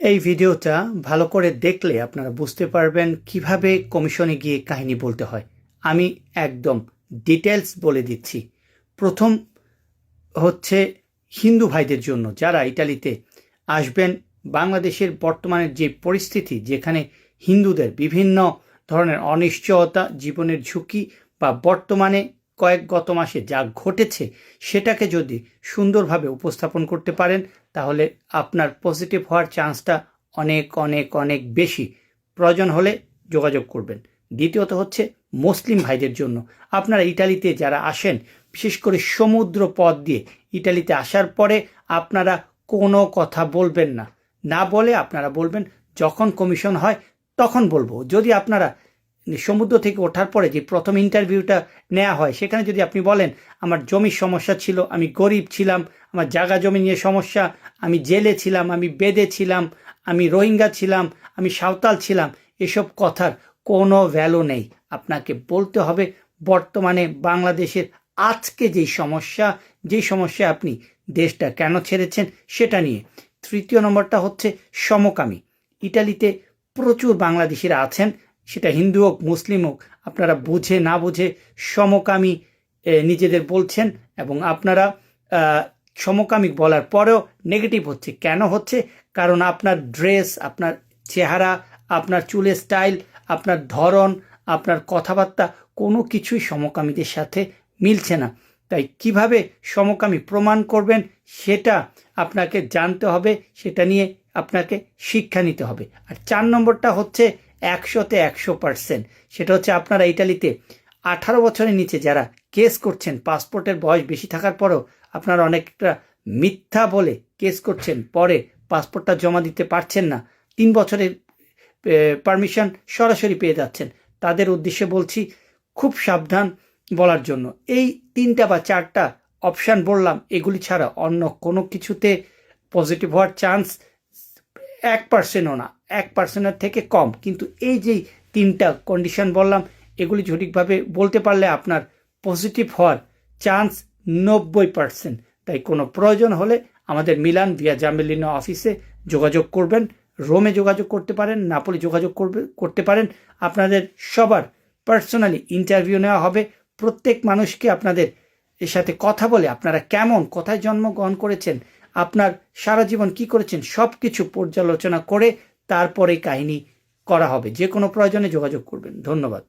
এই ভিডিওটা ভালো করে দেখলে আপনারা বুঝতে পারবেন কীভাবে কমিশনে গিয়ে কাহিনী বলতে হয়। আমি একদম ডিটেলস বলে দিচ্ছি। প্রথম হচ্ছে হিন্দু ভাইদের জন্য যারা ইটালিতে আসবেন, বাংলাদেশের বর্তমানের যে পরিস্থিতি যেখানে হিন্দুদের বিভিন্ন ধরনের অনিশ্চয়তা, জীবনের ঝুঁকি বা বর্তমানে কয়েক গত মাসে যা ঘটেছে সেটাকে যদি সুন্দরভাবে উপস্থাপন করতে পারেন, তাহলে আপনার পজিটিভ হওয়ার চান্সটা অনেক অনেক অনেক বেশি। প্রয়োজন হলে যোগাযোগ করবেন। দ্বিতীয়ত হচ্ছে মুসলিম ভাইদের জন্য। আপনারা ইটালিতে যারা আসেন, বিশেষ করে সমুদ্র পথ দিয়ে ইটালিতে আসার পরে আপনারা কোনো কথা বলবেন না। না বলে আপনারা বলবেন, যখন কমিশন হয় তখন বলব। যদি আপনারা সমুদ্র থেকে ওঠার পরে যে প্রথম ইন্টারভিউটা নেওয়া হয়, সেখানে যদি আপনি বলেন, আমার জমির সমস্যা ছিল, আমি গরিব ছিলাম, আমার জায়গা জমি নিয়ে সমস্যা, আমি জেলে ছিলাম, আমি বেদে ছিলাম, আমি রোহিঙ্গা ছিলাম, আমি সাঁওতাল ছিলাম, এসব কথার কোনো ভ্যালু নেই। আপনাকে বলতে হবে, বর্তমানে বাংলাদেশের আজকে যেই সমস্যা যেই সমস্যা আপনি দেশটা কেন ছেড়েছেন, সেটা নিয়ে। তৃতীয় নম্বরটা হচ্ছে সমকামী। ইটালিতে প্রচুর বাংলাদেশিরা আছেন সেটা হিন্দু হোক, মুসলিম হোক, আপনারা বুঝে না বুঝে সমকামী নিজেদের বলছেন এবং আপনারা সমকামী বলার পরেও নেগেটিভ হচ্ছে। কেন হচ্ছে? কারণ আপনার ড্রেস আপনার চেহারা, আপনার চুলের স্টাইল আপনার ধরন, আপনার কথাবার্তা কোনো কিছুই সমকামীদের সাথে মিলছে না। তাই কীভাবে সমকামী প্রমাণ করবেন সেটা আপনাকে জানতে হবে, সেটা নিয়ে আপনাকে শিক্ষা নিতে হবে। আর চার নম্বরটা হচ্ছে একশোতে একশো পার্সেন্ট। সেটা হচ্ছে আপনারা ইটালিতে আঠারো বছরের নিচে যারা কেস করছেন, পাসপোর্টের বয়স বেশি থাকার পরেও আপনারা অনেকটা মিথ্যা বলে কেস করছেন, পরে পাসপোর্টটা জমা দিতে পারছেন না, তিন বছরের পারমিশন সরাসরি পেয়ে যাচ্ছেন। তাদের উদ্দেশ্যে বলছি, খুব সাবধান বলার জন্য। এই তিনটা বা চারটা অপশান বললাম, এগুলি ছাড়া অন্য কোনো কিছুতে পজিটিভ হওয়ার চান্স এক পার্সেন্টও না। এক পার্সেন্টের থেকে কম। কিন্তু এই যে তিনটা কন্ডিশন বললাম, এগুলি সঠিকভাবে বলতে পারলে আপনার পজিটিভ হওয়ার চান্স নব্বই পার্সেন্ট তাই কোনো প্রয়োজন হলে আমাদের মিলান ভিয়া জামেলিনো অফিসে যোগাযোগ করবেন রোমে যোগাযোগ করতে পারেন নাপলি যোগাযোগ করবে, করতে পারেন। আপনাদের সবার পার্সোনালি ইন্টারভিউ নেওয়া হবে। প্রত্যেক মানুষকে আপনাদের এর সাথে কথা বলে আপনারা কেমন, কোথায় জন্মগ্রহণ করেছেন, আপনার সারা জীবন কি করেছেন সব কিছু পর্যালোচনা করে তারপরে কাহিনী করা হবে। যে কোনো প্রয়োজনে যোগাযোগ করবেন। ধন্যবাদ।